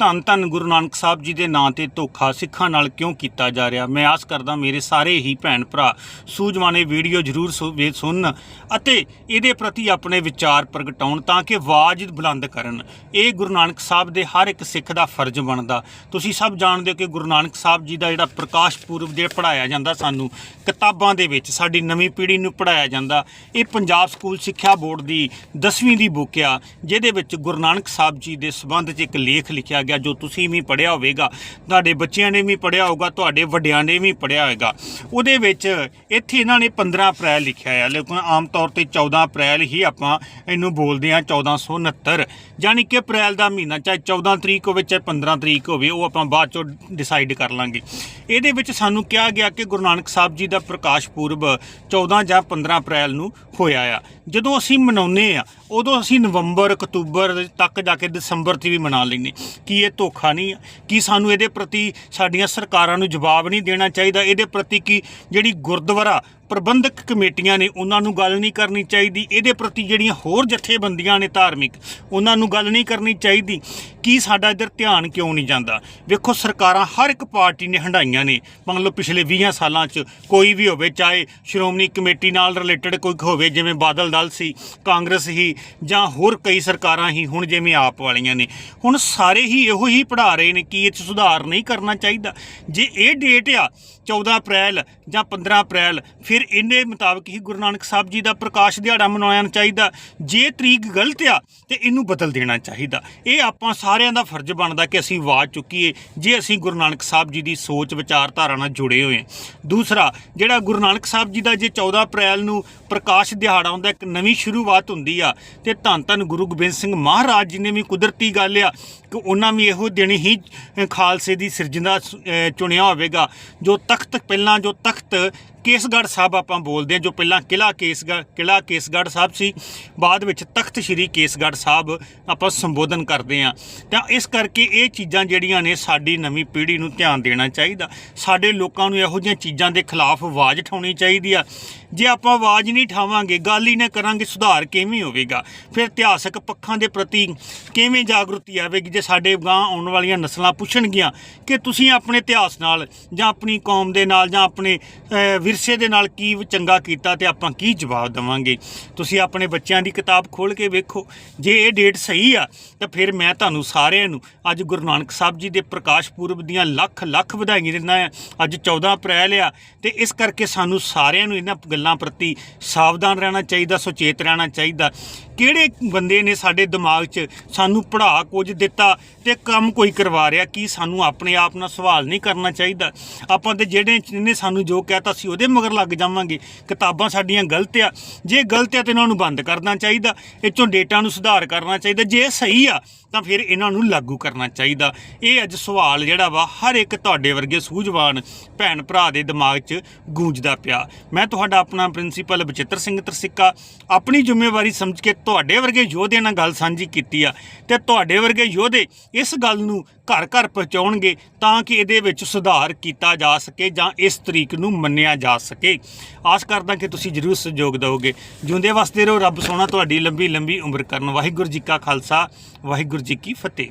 ਧੰਨ ਧੰਨ ਗੁਰੂ ਨਾਨਕ ਸਾਹਿਬ ਜੀ ਦੇ ਨਾਂ ਤੇ ਧੋਖਾ ਸਿੱਖਾਂ ਨਾਲ ਕਿਉਂ ਕੀਤਾ ਜਾ ਰਿਹਾ? ਮੈਂ ਆਸ ਕਰਦਾ ਮੇਰੇ ਸਾਰੇ ਹੀ ਭੈਣ ਭਰਾ ਸੂਝਵਾਨੇ ਵੀਡੀਓ ਜ਼ਰੂਰ ਸੁਣਨ ਅਤੇ ਇਹਦੇ ਪ੍ਰਤੀ ਆਪਣੇ ਵਿਚਾਰ ਪ੍ਰਗਟਾਉਣ ਤਾਂ ਕਿ ਆਵਾਜ਼ ਬੁਲੰਦ ਕਰਨ। ਇਹ ਗੁਰੂ ਨਾਨਕ ਸਾਹਿਬ ਦੇ ਹਰ ਇੱਕ ਸਿੱਖ ਦਾ ਫਰਜ਼ ਬਣਦਾ। ਤੁਸੀਂ ਸਭ ਜਾਣਦੇ ਹੋ ਕਿ ਗੁਰੂ ਨਾਨਕ ਸਾਹਿਬ ਜੀ ਦਾ ਜਿਹੜਾ ਪ੍ਰਕਾਸ਼ ਪੁਰਬ ਜਿਹੜਾ ਪੜਾਇਆ ਜਾਂਦਾ ਸਾਨੂੰ ਕਿਤਾਬਾਂ ਦੇ ਵਿੱਚ, ਸਾਡੀ ਨਵੀਂ ਪੀੜ੍ਹੀ ਨੂੰ ਪੜਾਇਆ ਜਾਂਦਾ। ਇਹ ਪੰਜਾਬ ਸਕੂਲ ਸਿੱਖਿਆ ਬੋਰਡ ਦੀ 10ਵੀਂ ਦੀ ਬੁੱਕ ਆ, ਜਿਹਦੇ ਵਿੱਚ ਗੁਰੂ ਨਾਨਕ ਸਾਹਿਬ ਜੀ ਦੇ ਸੰਬੰਧ 'ਚ ਇੱਕ ਲੇਖ ਲਿਖਿਆ ਗਿਆ ਜੋ ਤੁਸੀਂ ਵੀ ਪੜ੍ਹਿਆ ਹੋਵੇਗਾ, ਤੁਹਾਡੇ ਬੱਚਿਆਂ ਨੇ ਵੀ ਪੜ੍ਹਿਆ ਹੋਊਗਾ, ਤੁਹਾਡੇ ਵੱਡਿਆਂ ਨੇ ਵੀ ਪੜ੍ਹਿਆ ਹੋਵੇਗਾ। ਉਹਦੇ ਵਿੱਚ ਇੱਥੇ ਇਹਨਾਂ ਨੇ 15 ਅਪ੍ਰੈਲ ਲਿਖਿਆ ਹੈ ਲੇਕਿਨ ਆਮ ਤੌਰ ਤੇ 14 ਅਪ੍ਰੈਲ ਹੀ ਆਪਾਂ ਇਹਨੂੰ ਬੋਲਦੇ ਹਾਂ 1469 ਯਾਨੀ ਕਿ ਅਪ੍ਰੈਲ ਦਾ ਮਹੀਨਾ, ਚਾਹੇ 14 ਤਰੀਕ ਹੋਵੇ, ਚਾਹੇ 15 ਤਰੀਕ ਹੋਵੇ, ਉਹ ਆਪਾਂ ਬਾਅਦ ਚੋਂ ਡਿਸਾਈਡ ਕਰ ਲਾਂਗੇ। ਇਹਦੇ ਵਿੱਚ ਸਾਨੂੰ ਕਿਹਾ ਗਿਆ ਕਿ ਗੁਰੂ ਨਾਨਕ ਸਾਹਿਬ ਜੀ ਦਾ ਪ੍ਰਕਾਸ਼ ਪੁਰਬ 14 ਜਾਂ 15 ਅਪ੍ਰੈਲ ਨੂੰ ਹੋਇਆ ਆ। ਜਦੋਂ ਅਸੀਂ ਮਨਾਉਂਦੇ ਆ, ਉਦੋਂ ਅਸੀਂ ਨਵੰਬਰ, ਅਕਤੂਬਰ ਤੱਕ ਜਾ ਕੇ ਦਸੰਬਰ 'ਚ ਵੀ ਮਨਾ ਲੈਂਦੇ। ਕੀ ਇਹ ਧੋਖਾ ਨਹੀਂ ਆ? ਕੀ ਸਾਨੂੰ ਇਹਦੇ ਪ੍ਰਤੀ ਸਾਡੀਆਂ ਸਰਕਾਰਾਂ ਨੂੰ ਜਵਾਬ ਨਹੀਂ ਦੇਣਾ ਚਾਹੀਦਾ? ਇਹਦੇ ਪ੍ਰਤੀ ਕੀ ਜਿਹੜੀ ਗੁਰਦੁਆਰਾ ਪ੍ਰਬੰਧਕ ਕਮੇਟੀਆਂ ਨੇ ਉਹਨਾਂ ਨੂੰ ਗੱਲ ਨਹੀਂ ਕਰਨੀ ਚਾਹੀਦੀ। ਇਹਦੇ ਪ੍ਰਤੀ ਜਿਹੜੀਆਂ ਹੋਰ ਜਥੇਬੰਦੀਆਂ ਨੇ ਧਾਰਮਿਕ, ਉਹਨਾਂ ਨੂੰ ਗੱਲ ਨਹੀਂ ਕਰਨੀ ਚਾਹੀਦੀ। ਕੀ ਸਾਡਾ ਇੱਧਰ ਧਿਆਨ ਕਿਉਂ ਨਹੀਂ ਜਾਂਦਾ? ਵੇਖੋ, ਸਰਕਾਰਾਂ ਹਰ ਇੱਕ ਪਾਰਟੀ ਨੇ ਹੰਡਾਈਆਂ ਨੇ। ਮੰਨ ਲਓ, ਪਿਛਲੇ 20 ਸਾਲਾਂ 'ਚ ਕੋਈ ਵੀ ਹੋਵੇ, ਚਾਹੇ ਸ਼੍ਰੋਮਣੀ ਕਮੇਟੀ ਨਾਲ ਰਿਲੇਟਡ ਕੋਈ ਹੋਵੇ, ਜਿਵੇਂ ਬਾਦਲ ਦਲ ਸੀ, ਕਾਂਗਰਸ ਹੀ, ਜਾਂ ਹੋਰ ਕਈ ਸਰਕਾਰਾਂ ਹੀ, ਹੁਣ ਜਿਵੇਂ ਆਪ ਵਾਲੀਆਂ ਨੇ। ਹੁਣ ਸਾਰੇ ਹੀ ਇਹੋ ਹੀ ਪੜ੍ਹਾ ਰਹੇ ਨੇ ਕਿ ਇਹ 'ਚ ਸੁਧਾਰ ਨਹੀਂ ਕਰਨਾ ਚਾਹੀਦਾ। ਜੇ ਇਹ ਡੇਟ ਆ 14 ਅਪ੍ਰੈਲ ਜਾਂ 15 ਅਪ੍ਰੈਲ, ਫਿਰ ਇਹਦੇ ਮੁਤਾਬਕ ਹੀ ਗੁਰੂ ਨਾਨਕ ਸਾਹਿਬ ਜੀ ਦਾ ਪ੍ਰਕਾਸ਼ ਦਿਹਾੜਾ ਮਨਾਉਣਾ ਚਾਹੀਦਾ। ਜੇ ਤਰੀਕ ਗਲਤ ਆ, ਤੇ ਇਹਨੂੰ ਬਦਲ ਦੇਣਾ ਚਾਹੀਦਾ। ਇਹ ਆਪਾਂ ਸਾਰਿਆਂ ਦਾ ਫਰਜ਼ ਬਣਦਾ ਕਿ ਅਸੀਂ ਆਵਾਜ਼ ਚੁੱਕੀਏ, ਜੇ ਅਸੀਂ ਗੁਰੂ ਨਾਨਕ ਸਾਹਿਬ ਜੀ ਦੀ ਸੋਚ ਵਿਚਾਰਧਾਰਾ ਨਾਲ ਜੁੜੇ ਹੋਏ ਹਾਂ। ਦੂਸਰਾ, ਜਿਹੜਾ ਗੁਰੂ ਨਾਨਕ ਸਾਹਿਬ ਜੀ ਦਾ ਜੇ 14 ਅਪ੍ਰੈਲ ਨੂੰ ਪ੍ਰਕਾਸ਼ ਦਿਹਾੜਾ ਹੁੰਦਾ, ਇੱਕ ਨਵੀਂ ਸ਼ੁਰੂਆਤ ਹੁੰਦੀ ਆ, ਤੇ ਧੰਨ ਧੰਨ ਗੁਰੂ ਗੋਬਿੰਦ ਸਿੰਘ ਮਹਾਰਾਜ ਜੀ ਨੇ ਵੀ ਕੁਦਰਤੀ ਗੱਲ ਆ, ਕਿ ਉਹਨਾਂ ਵੀ ਇਹੋ ਦਿਨ ਹੀ ਖਾਲਸੇ ਦੀ ਸਿਰਜਣਾ ਚੁਣਿਆ ਹੋਵੇਗਾ। ਜੋ ਤਖਤ, ਪਹਿਲਾਂ ਜੋ ਤਖਤ ਕੇਸਗੜ੍ਹ ਸਾਹਿਬ ਆਪਾਂ ਬੋਲਦੇ ਹਾਂ, ਜੋ ਪਹਿਲਾਂ ਕਿਲਾ ਕੇਸਗੜ੍ਹ ਕਿਲਾ ਕੇਸਗੜ੍ਹ ਸਾਹਿਬ ਸੀ, ਬਾਅਦ ਵਿੱਚ ਤਖਤ ਸ੍ਰੀ ਕੇਸਗੜ੍ਹ ਸਾਹਿਬ ਆਪਾਂ ਸੰਬੋਧਨ ਕਰਦੇ ਹਾਂ। ਤਾਂ ਇਸ ਕਰਕੇ ਇਹ ਚੀਜ਼ਾਂ ਜਿਹੜੀਆਂ ਨੇ ਸਾਡੀ ਨਵੀਂ ਪੀੜ੍ਹੀ ਨੂੰ ਧਿਆਨ ਦੇਣਾ ਚਾਹੀਦਾ। ਸਾਡੇ ਲੋਕਾਂ ਨੂੰ ਇਹੋ ਜਿਹੀਆਂ ਚੀਜ਼ਾਂ ਦੇ ਖਿਲਾਫ ਆਵਾਜ਼ ਉਠਾਉਣੀ ਚਾਹੀਦੀ ਆ। ਜੇ ਆਪਾਂ ਆਵਾਜ਼ ਨਹੀਂ ਠਾਵਾਂਗੇ ਗੱਲ ਹੀ ਨਾ ਕਰਾਂਗੇ, ਸੁਧਾਰ ਕਿਵੇਂ ਹੋਵੇਗਾ? ਫਿਰ ਇਤਿਹਾਸਕ ਪੱਖਾਂ ਦੇ ਪ੍ਰਤੀ ਕਿਵੇਂ ਜਾਗਰੂਕਤੀ ਆਵੇਗੀ ਜੇ ਸਾਡੇ ਗਾਂ ਆਉਣ ਵਾਲੀਆਂ ਨਸਲਾਂ ਪੁੱਛਣਗੀਆਂ ਕਿ ਤੁਸੀਂ ਆਪਣੇ ਇਤਿਹਾਸ ਨਾਲ ਜਾਂ ਆਪਣੀ ਕੌਮ ਦੇ ਨਾਲ ਜਾਂ ਆਪਣੇ ਵਿਰਸੇ ਦੇ ਨਾਲ ਕੀ ਚੰਗਾ ਕੀਤਾ ਤੇ ਆਪਾਂ ਕੀ ਜਵਾਬ ਦੇਵਾਂਗੇ। ਤੁਸੀਂ ਆਪਣੇ ਬੱਚਿਆਂ ਦੀ ਕਿਤਾਬ ਖੋਲ ਕੇ ਵੇਖੋ। ਜੇ ਇਹ ਡੇਟ ਸਹੀ ਆ, ਤਾਂ ਫਿਰ ਮੈਂ ਤੁਹਾਨੂੰ ਸਾਰਿਆਂ ਨੂੰ ਅੱਜ ਗੁਰੂ ਨਾਨਕ ਸਾਹਿਬ ਜੀ ਦੇ ਪ੍ਰਕਾਸ਼ ਪੁਰਬ ਦੀਆਂ ਲੱਖ ਲੱਖ ਵਧਾਈਆਂ ਦਿੰਦਾ ਆ ਅੱਜ 14 ਅਪ੍ਰੈਲ ਆ, ਤੇ ਇਸ ਕਰਕੇ ਸਾਨੂੰ ਸਾਰਿਆਂ ਨੂੰ ਇਹਨਾਂ ਗੱਲਾਂ ਪ੍ਰਤੀ ਸਾਵਧਾਨ ਰਹਿਣਾ ਚਾਹੀਦਾ, ਸੁਚੇਤ ਰਹਿਣਾ ਚਾਹੀਦਾ। ਕਿਹੜੇ ਬੰਦੇ ਨੇ ਸਾਡੇ ਦਿਮਾਗ 'ਚ ਸਾਨੂੰ ਪੜ੍ਹਾ ਕੁਝ ਦਿੱਤਾ ਤੇ ਕੰਮ ਕੋਈ ਕਰਵਾ ਰਿਹਾ, ਕੀ ਸਾਨੂੰ ਆਪਣੇ ਆਪ ਨਾਲ ਸਵਾਲ ਨਹੀਂ ਕਰਨਾ ਚਾਹੀਦਾ? ਆਪਾਂ ਤੇ ਜਿਹੜੇ ਜਿਹਨੇ ਸਾਨੂੰ ਜੋ ਕਹਿਤਾ ਸੀ ਉਹਦੇ ਮਗਰ ਲੱਗ ਜਾਵਾਂਗੇ। ਕਿਤਾਬਾਂ ਸਾਡੀਆਂ ਗਲਤ ਆ। ਜੇ ਗਲਤ ਆ ਤੇ ਇਹਨਾਂ ਨੂੰ ਬੰਦ ਕਰਨਾ ਚਾਹੀਦਾ। ਇਹ ਚੋਂ ਡੇਟਾ ਨੂੰ ਸੁਧਾਰ ਕਰਨਾ ਚਾਹੀਦਾ। ਜੇ ਸਹੀ ਆ ਤਾਂ ਫਿਰ ਇਹਨਾਂ ਨੂੰ ਲਾਗੂ ਕਰਨਾ ਚਾਹੀਦਾ। ਇਹ ਅੱਜ ਸਵਾਲ ਜਿਹੜਾ ਵਾ ਹਰ ਇੱਕ ਤੁਹਾਡੇ ਵਰਗੇ ਸੂਝਵਾਨ ਭੈਣ ਭਰਾ ਦੇ ਦਿਮਾਗ 'ਚ ਗੂੰਜਦਾ ਪਿਆ। ਮੈਂ ਤੁਹਾਡਾ ਆਪਣਾ ਪ੍ਰਿੰਸੀਪਲ ਬਚਿੱਤਰ ਸਿੰਘ ਤਰਸਿੱਕਾ। ਆਪਣੀ ਜ਼ਿੰਮੇਵਾਰੀ ਸਮਝ ਕੇ ਤੁਹਾਡੇ ਵਰਗੇ ਯੋਧੇ ਨਾਲ ਗੱਲ ਸਾਂਝੀ ਕੀਤੀ ਆ ਤੇ ਤੁਹਾਡੇ ਵਰਗੇ ਯੋਧੇ ਇਸ ਗੱਲ ਨੂੰ ਘਰ ਘਰ ਪਹੁੰਚਾਉਣਗੇ ਤਾਂ ਕਿ ਇਹਦੇ ਵਿੱਚ ਸੁਧਾਰ ਕੀਤਾ ਜਾ ਸਕੇ ਜਾਂ ਇਸ ਤਰੀਕ ਨੂੰ ਮੰਨਿਆ ਜਾ ਸਕੇ। ਆਸ ਕਰਦਾ ਕਿ ਤੁਸੀਂ ਜਰੂਰ ਸਹਿਯੋਗ ਦਿਓਗੇ। ਜਿਉਂਦੇ ਵਸਦੇ ਰਹੋ, ਰੱਬ ਸੋਹਣਾ ਤੁਹਾਡੀ ਲੰਬੀ ਲੰਬੀ ਉਮਰ ਕਰਨ। ਵਾਹਿਗੁਰੂ ਜੀ ਕਾ ਖਾਲਸਾ, ਵਾਹਿਗੁਰੂ ਜੀ ਕੀ ਫਤਿਹ।